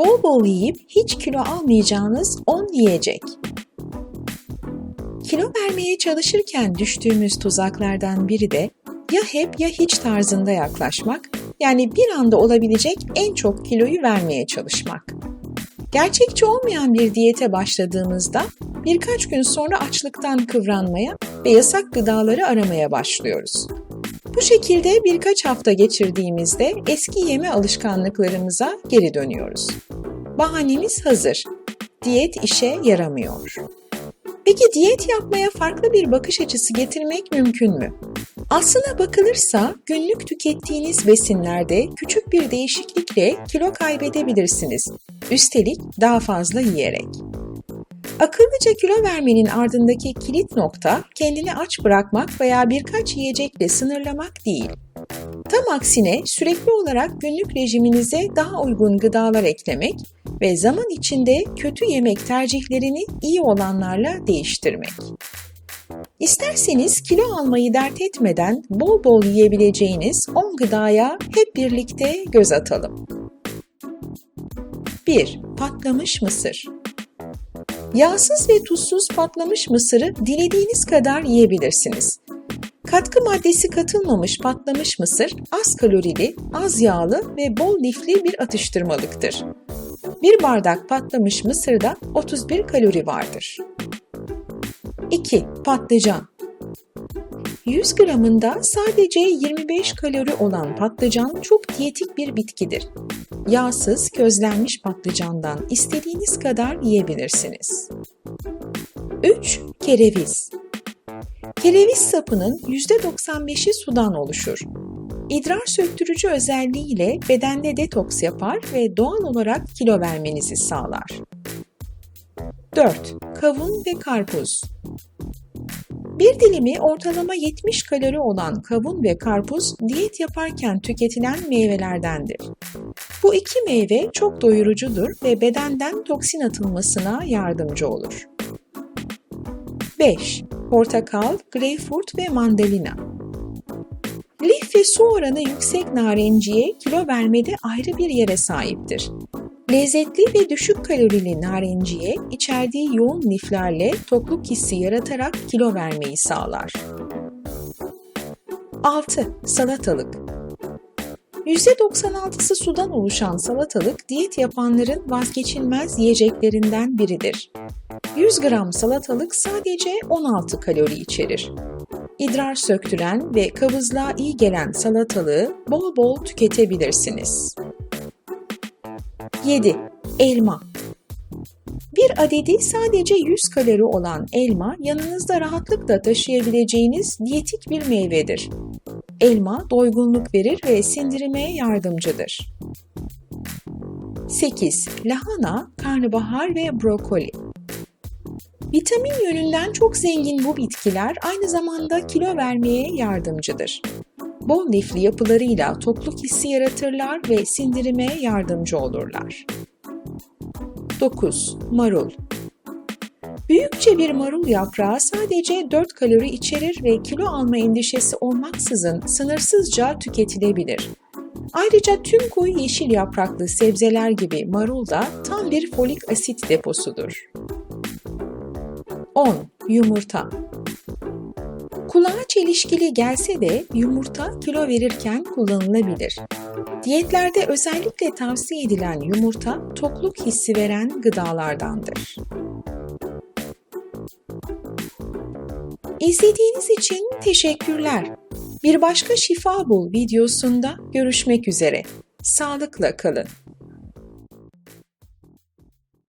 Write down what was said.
Bol bol yiyip hiç kilo almayacağınız 10 yiyecek. Kilo vermeye çalışırken düştüğümüz tuzaklardan biri de ya hep ya hiç tarzında yaklaşmak, yani bir anda olabilecek en çok kiloyu vermeye çalışmak. Gerçekçi olmayan bir diyete başladığımızda birkaç gün sonra açlıktan kıvranmaya ve yasak gıdaları aramaya başlıyoruz. Bu şekilde birkaç hafta geçirdiğimizde eski yeme alışkanlıklarımıza geri dönüyoruz. Bahanemiz hazır. Diyet işe yaramıyor. Peki diyet yapmaya farklı bir bakış açısı getirmek mümkün mü? Aslına bakılırsa günlük tükettiğiniz besinlerde küçük bir değişiklikle kilo kaybedebilirsiniz. Üstelik daha fazla yiyerek. Akıllıca kilo vermenin ardındaki kilit nokta kendini aç bırakmak veya birkaç yiyecekle sınırlamak değil. Tam aksine sürekli olarak günlük rejiminize daha uygun gıdalar eklemek ve zaman içinde kötü yemek tercihlerini iyi olanlarla değiştirmek. İsterseniz kilo almayı dert etmeden bol bol yiyebileceğiniz 10 gıdaya hep birlikte göz atalım. 1. Patlamış mısır Yağsız ve tuzsuz patlamış mısırı dilediğiniz kadar yiyebilirsiniz. Katkı maddesi katılmamış patlamış mısır az kalorili, az yağlı ve bol lifli bir atıştırmalıktır. Bir bardak patlamış mısırda 31 kalori vardır. 2. Patlıcan 100 gramında sadece 25 kalori olan patlıcan çok diyetik bir bitkidir. Yağsız közlenmiş patlıcandan istediğiniz kadar yiyebilirsiniz. 3. Kereviz Kereviz sapının %95'i sudan oluşur. İdrar söktürücü özelliğiyle bedende detoks yapar ve doğal olarak kilo vermenizi sağlar. 4. Kavun ve karpuz bir dilimi ortalama 70 kalori olan kavun ve karpuz diyet yaparken tüketilen meyvelerdendir. Bu iki meyve çok doyurucudur ve bedenden toksin atılmasına yardımcı olur. 5. Portakal, greyfurt ve mandalina ve su oranı yüksek narenciye kilo vermede ayrı bir yere sahiptir. Lezzetli ve düşük kalorili narenciye içerdiği yoğun liflerle tokluk hissi yaratarak kilo vermeyi sağlar. 6. Salatalık %96'sı sudan oluşan salatalık diyet yapanların vazgeçilmez yiyeceklerinden biridir. 100 gram salatalık sadece 16 kalori içerir. İdrar söktüren ve kabızlığa iyi gelen salatalığı bol bol tüketebilirsiniz. 7. Elma bir adedi sadece 100 kalori olan elma yanınızda rahatlıkla taşıyabileceğiniz diyetik bir meyvedir. Elma doygunluk verir ve sindirime yardımcıdır. 8. Lahana, karnabahar ve brokoli Vitamin yönünden çok zengin bu bitkiler aynı zamanda kilo vermeye yardımcıdır. Bol lifli yapılarıyla tokluk hissi yaratırlar ve sindirime yardımcı olurlar. 9. Marul Büyükçe bir marul yaprağı sadece 4 kalori içerir ve kilo alma endişesi olmaksızın sınırsızca tüketilebilir. Ayrıca tüm koyu yeşil yapraklı sebzeler gibi marul da tam bir folik asit deposudur. 10. Yumurta Kulağa çelişkili gelse de yumurta kilo verirken kullanılabilir. Diyetlerde özellikle tavsiye edilen yumurta tokluk hissi veren gıdalardandır. İzlediğiniz için teşekkürler. Bir başka Şifa Bul videosunda görüşmek üzere. Sağlıkla kalın.